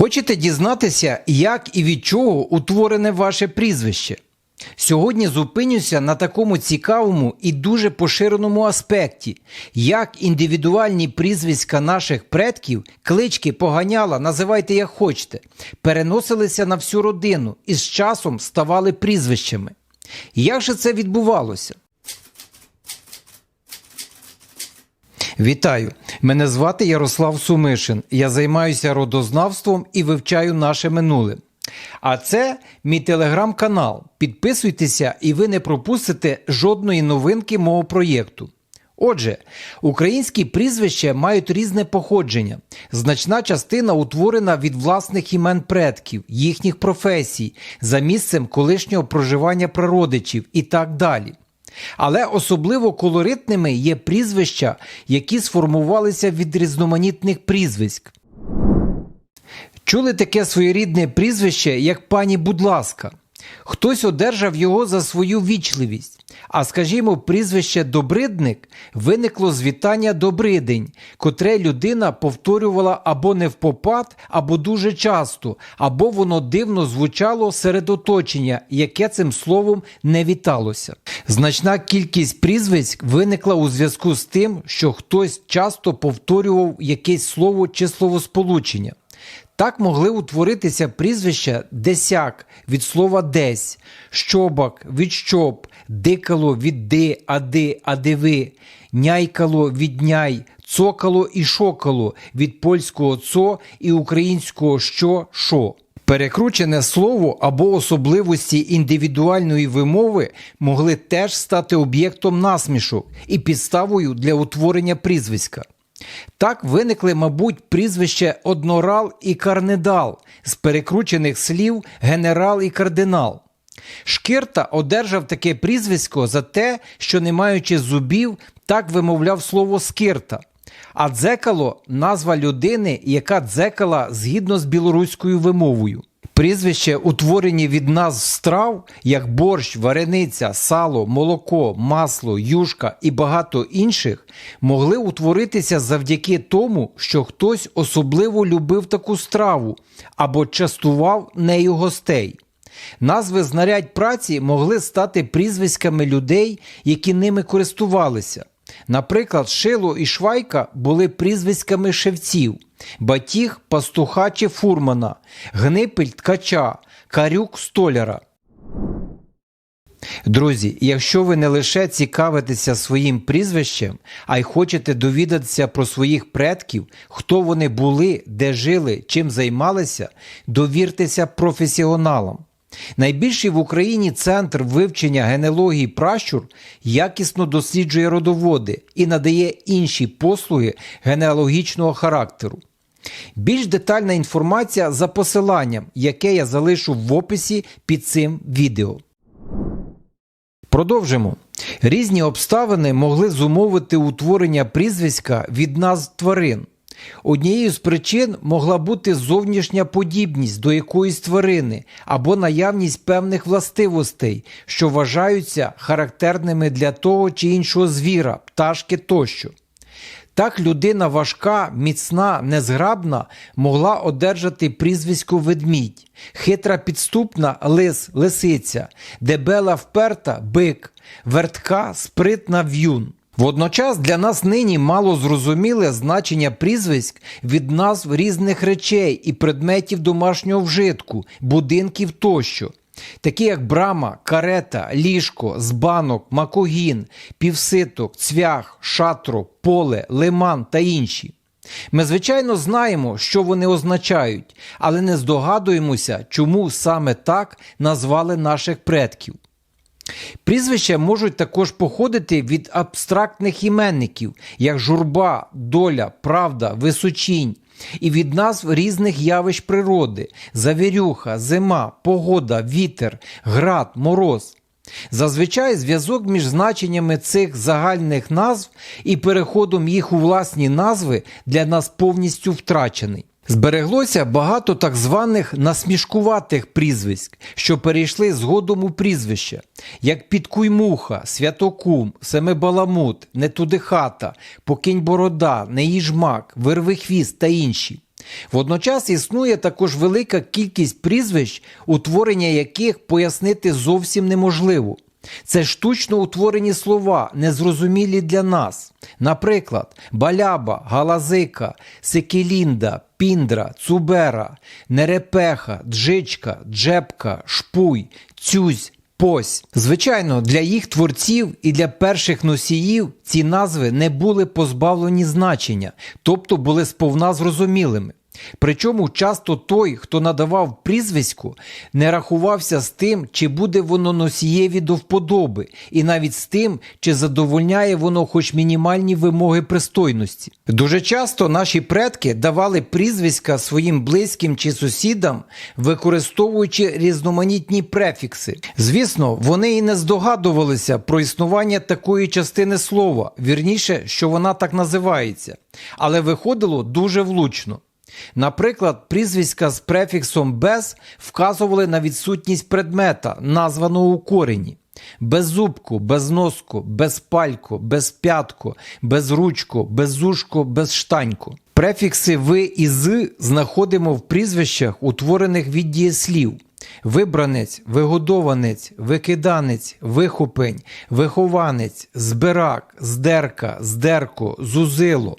Хочете дізнатися, як і від чого утворене ваше прізвище? Сьогодні зупинюся на такому цікавому і дуже поширеному аспекті, як індивідуальні прізвиська наших предків, клички поганяла, називайте як хочете, переносилися на всю родину і з часом ставали прізвищами. Як же це відбувалося? Вітаю! Мене звати Ярослав Сумишин. Я займаюся родознавством і вивчаю наше минуле. А це мій телеграм-канал. Підписуйтеся, і ви не пропустите жодної новинки мого проєкту. Отже, українські прізвища мають різне походження. Значна частина утворена від власних імен предків, їхніх професій, за місцем колишнього проживання прародичів і так далі. Але особливо колоритними є прізвища, які сформувалися від різноманітних прізвиськ. Чули таке своєрідне прізвище, як пані Будласка. Хтось одержав його за свою вічливість. А скажімо, прізвище Добридник виникло з вітання Добридень, котре людина повторювала або не впопад, або дуже часто, або воно дивно звучало серед оточення, яке цим словом не віталося. Значна кількість прізвиськ виникла у зв'язку з тим, що хтось часто повторював якесь слово чи словосполучення. Так могли утворитися прізвища десяк від слова десь, щобак від щоб, дикало від ди, ади, адиви, няйкало від няй, цокало і шокало від польського цо і українського що шо. Перекручене слово або особливості індивідуальної вимови могли теж стати об'єктом насмішок і підставою для утворення прізвиська. Так виникли, мабуть, прізвище однорал і карнедал з перекручених слів генерал і кардинал. Шкирта одержав таке прізвисько за те, що, не маючи зубів, так вимовляв слово скирта. А дзекало назва людини, яка дзекала згідно з білоруською вимовою. Прізвище, утворені від назв страв, як борщ, варениця, сало, молоко, масло, юшка і багато інших, могли утворитися завдяки тому, що хтось особливо любив таку страву або частував нею гостей. Назви знарядь праці могли стати прізвиськами людей, які ними користувалися. Наприклад, шило і швайка були прізвиськами шевців, батіг пастуха чи фурмана, гнипель ткача, карюк столяра. Друзі, якщо ви не лише цікавитеся своїм прізвищем, а й хочете довідатися про своїх предків, хто вони були, де жили, чим займалися, довіртеся професіоналам. Найбільший в Україні центр вивчення генеалогії пращур якісно досліджує родоводи і надає інші послуги генеалогічного характеру. Більш детальна інформація за посиланням, яке я залишу в описі під цим відео. Продовжимо. Різні обставини могли зумовити утворення прізвиська від назв тварин. Однією з причин могла бути зовнішня подібність до якоїсь тварини або наявність певних властивостей, що вважаються характерними для того чи іншого звіра, пташки тощо. Так людина важка, міцна, незграбна могла одержати прізвисько ведмідь, хитра підступна лис, лисиця, дебела вперта бик, вертка спритна в'юн. Водночас для нас нині мало зрозуміле значення прізвиськ від назв різних речей і предметів домашнього вжитку, будинків тощо, такі як брама, карета, ліжко, збанок, макогін, півситок, цвях, шатро, поле, лиман та інші. Ми, звичайно, знаємо, що вони означають, але не здогадуємося, чому саме так назвали наших предків. Прізвища можуть також походити від абстрактних іменників, як журба, доля, правда, височінь, і від назв різних явищ природи завірюха, зима, погода, вітер, град, мороз. Зазвичай зв'язок між значеннями цих загальних назв і переходом їх у власні назви для нас повністю втрачений. Збереглося багато так званих насмішкуватих прізвиськ, що перейшли згодом у прізвище, як Підкуймуха, Святокум, Семибаламут, Нетудихата, Покінь Борода, Неїжмак, Вирвихвіст та інші. Водночас існує також велика кількість прізвищ, утворення яких пояснити зовсім неможливо. Це штучно утворені слова, незрозумілі для нас. Наприклад, баляба, галазика, секелінда, піндра, цубера, нерепеха, джичка, джепка, шпуй, цюзь, Пось. Звичайно, для їх творців і для перших носіїв ці назви не були позбавлені значення, тобто були сповна зрозумілими. Причому часто той, хто надавав прізвисько, не рахувався з тим, чи буде воно носієві до вподоби, і навіть з тим, чи задовольняє воно хоч мінімальні вимоги пристойності. Дуже часто наші предки давали прізвиська своїм близьким чи сусідам, використовуючи різноманітні префікси. Звісно, вони і не здогадувалися про існування такої частини слова, вірніше, що вона так називається, але виходило дуже влучно. Наприклад, прізвиська з префіксом без вказували на відсутність предмета, названого у корені. Беззубку, безноску, безпальку, безп'ятку, безручку, безушко, безштаньку. Префікси ви і з знаходимо в прізвищах, утворених від дієслів. Вибранець, вигодованець, викиданець, вихопень, вихованець, збирак, здерка, здерко, зузило.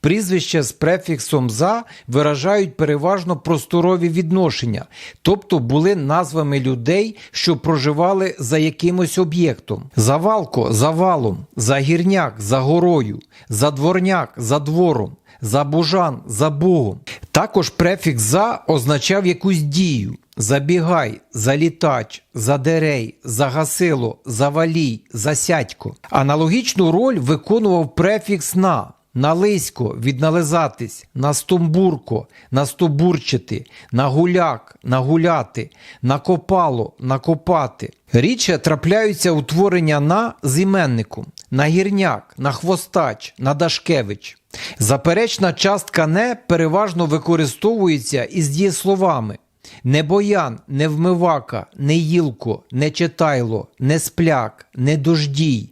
Прізвища з префіксом за виражають переважно просторові відношення, тобто були назвами людей, що проживали за якимось об'єктом. Завалко за валом, загірняк за горою, задворняк за двором. Забужан за Богом. Також префікс за означав якусь дію. Забігай, залітач, задерей, загасило, завалій, засядько. Аналогічну роль виконував префікс на. Налисько віднализатись, настомбурко, настобурчити, нагуляк, нагуляти, накопало, накопати. Рідше трапляються утворення на з іменником, нагірняк, нахвостач, надашкевич. Заперечна частка не переважно використовується із дієсловами. Не боян, не вмивака, не їлко, не читайло, не спляк, не дождій.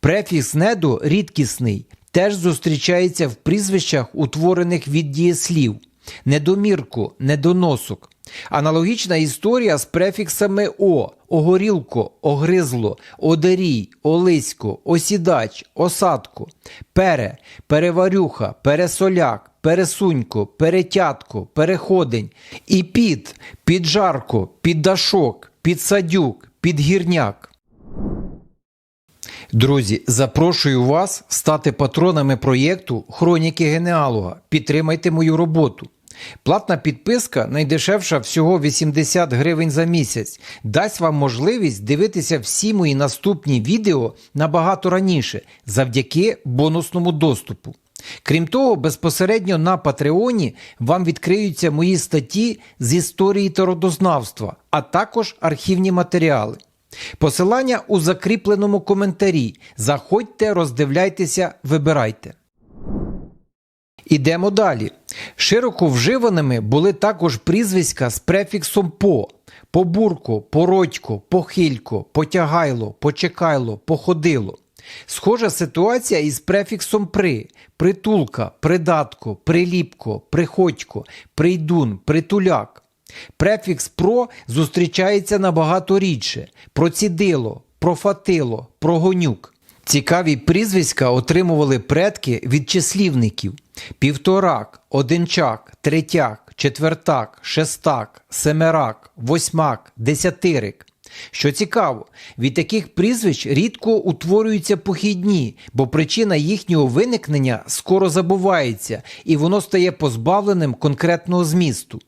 Префікс недо рідкісний, теж зустрічається в прізвищах, утворених від дієслів. Недомірку, недоносок. Аналогічна історія з префіксами О, огорілко, огризло, одарій, олисько, осідач, осадко, пере, переварюха, пересоляк, пересунько, перетятко, переходень, і під, піджарко, піддашок, підсадюк, підгірняк. Друзі, запрошую вас стати патронами проєкту Хроніки генеалога. Підтримайте мою роботу. Платна підписка найдешевша всього 80 гривень за місяць, дасть вам можливість дивитися всі мої наступні відео набагато раніше завдяки бонусному доступу. Крім того, безпосередньо на Патреоні вам відкриються мої статті з історії та родознавства, а також архівні матеріали. Посилання у закріпленому коментарі. Заходьте, роздивляйтеся, вибирайте. Ідемо далі. Широко вживаними були також прізвиська з префіксом по. Побурко, породько, похилько, потягайло, почекайло, походило. Схожа ситуація із префіксом при, притулка, придатко, приліпко, приходько, прийдун, притуляк. Префікс про зустрічається набагато рідше: процідило, профатило, прогонюк. Цікаві прізвиська отримували предки від числівників: півторак, одинчак, третяк, четвертак, шестак, семерак, восьмак, десятирик. Що цікаво, від таких прізвищ рідко утворюються похідні, бо причина їхнього виникнення скоро забувається, і воно стає позбавленим конкретного змісту.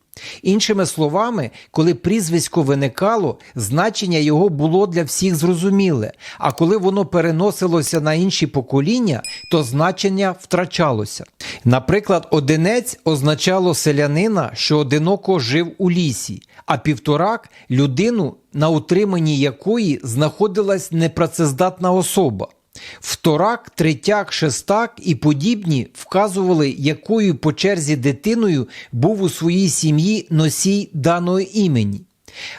Іншими словами, коли прізвисько виникало, значення його було для всіх зрозуміле, а коли воно переносилося на інші покоління, то значення втрачалося. Наприклад, одинець означало селянина, що одиноко жив у лісі, а півторак людину, на утриманні якої знаходилась непрацездатна особа. Вторак, третяк, шестак і подібні вказували, якою по черзі дитиною був у своїй сім'ї носій даного імені.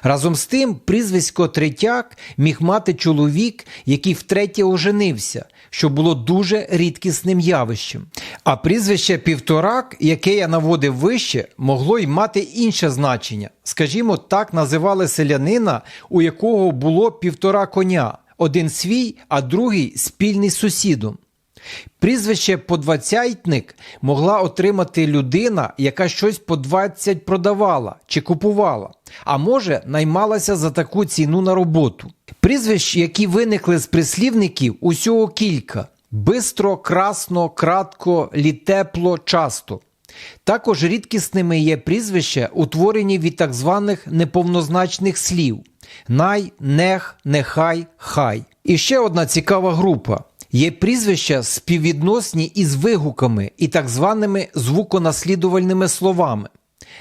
Разом з тим, прізвисько Третяк міг мати чоловік, який втретє оженився, що було дуже рідкісним явищем. А прізвище Півторак, яке я наводив вище, могло й мати інше значення. Скажімо, так називали селянина, у якого було півтора коня, один свій, а другий спільний з сусідом. Прізвище подвадцятник могла отримати людина, яка щось по 20 продавала чи купувала, а може наймалася за таку ціну на роботу. Прізвищ, які виникли з прислівників, усього кілька: бистро, красно, кратко, літепло, часто. Також рідкісними є прізвища, утворені від так званих неповнозначних слів най, нех, нехай, хай. І ще одна цікава група. Є прізвища співвідносні із вигуками і так званими звуконаслідувальними словами.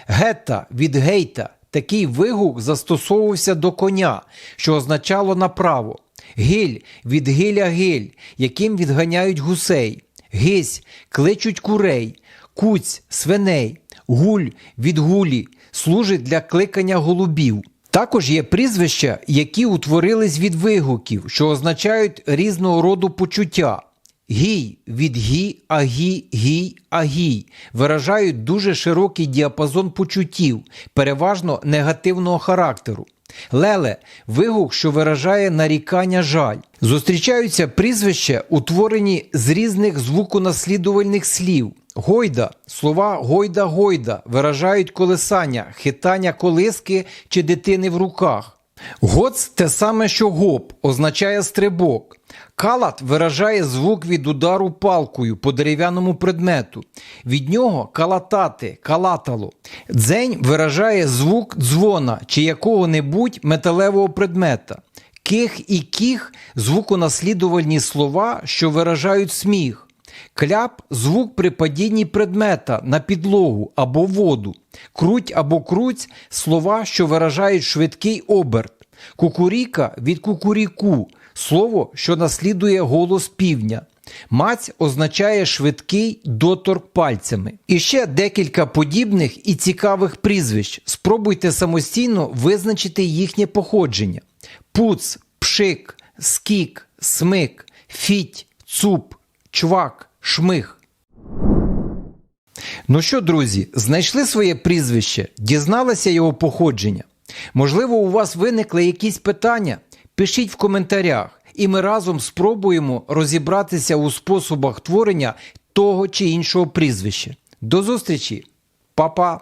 Гета від гейта такий вигук застосовувався до коня, що означало направо. Гиль від гиля гиль, яким відганяють гусей. Гись кличуть курей, куць свиней, гуль від гулі служить для кликання голубів. Також є прізвища, які утворились від вигуків, що означають різного роду почуття. Гій від гі, агі, гій, агій виражають дуже широкий діапазон почуттів, переважно негативного характеру. Леле вигук, що виражає нарікання жаль. Зустрічаються прізвища, утворені з різних звуконаслідувальних слів. Гойда, слова гойда гойда виражають колесання, хитання колиски чи дитини в руках. Гоц те саме, що гоп, означає стрибок. Калат виражає звук від удару палкою по дерев'яному предмету. Від нього калатати, калатало. Дзень виражає звук дзвона чи якого-небудь металевого предмета. Ких і кіх звуконаслідувальні слова, що виражають сміх. Кляп звук при падінні предмета на підлогу або воду. Круть або круць слова, що виражають швидкий оберт. Кукуріка від кукуріку слово, що наслідує голос півня. Маць означає швидкий доторк пальцями. І ще декілька подібних і цікавих прізвищ. Спробуйте самостійно визначити їхнє походження: пуц, пшик, скік, смик, фіть, цуп, чвак, шмих. Ну що, друзі, знайшли своє прізвище, дізналися його походження? Можливо, у вас виникли якісь питання? Пишіть в коментарях, і ми разом спробуємо розібратися у способах творення того чи іншого прізвища. До зустрічі, Па-па!